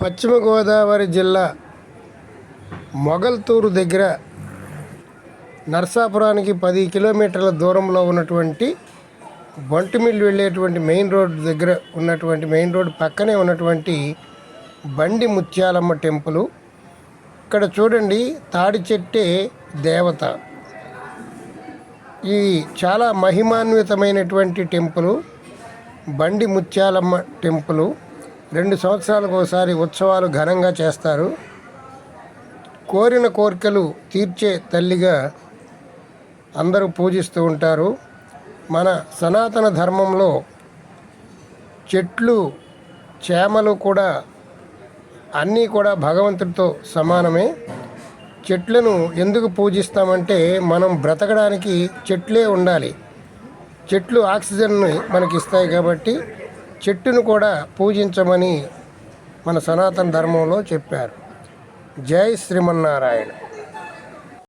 పశ్చిమ గోదావరి జిల్లా మొగల్తూరు దగ్గర నర్సాపురానికి పది కిలోమీటర్ల దూరంలో ఉన్నటువంటి బొంటిమిల్లు వెళ్ళేటువంటి మెయిన్ రోడ్ దగ్గర ఉన్నటువంటి మెయిన్ రోడ్ పక్కనే ఉన్నటువంటి బండి ముత్యాలమ్మ టెంపులు. ఇక్కడ చూడండి తాడి చెట్టే దేవత. ఇది చాలా మహిమాన్వితమైనటువంటి టెంపులు. బండి ముత్యాలమ్మ టెంపులు. రెండు సంవత్సరాలకు ఒకసారి ఉత్సవాలు ఘనంగా చేస్తారు. కోరిన కోరికలు తీర్చే తల్లిగా అందరూ పూజిస్తూ ఉంటారు. మన సనాతన ధర్మంలో చెట్లు చేమలు కూడా అన్నీ కూడా భగవంతుడితో సమానమే. చెట్లను ఎందుకు పూజిస్తామంటే మనం బ్రతకడానికి చెట్లే ఉండాలి. చెట్లు ఆక్సిజన్ని మనకి ఇస్తాయి కాబట్టి చెట్టును కూడా పూజించమని మన సనాతన ధర్మంలో చెప్పారు. జై శ్రీమన్నారాయణ.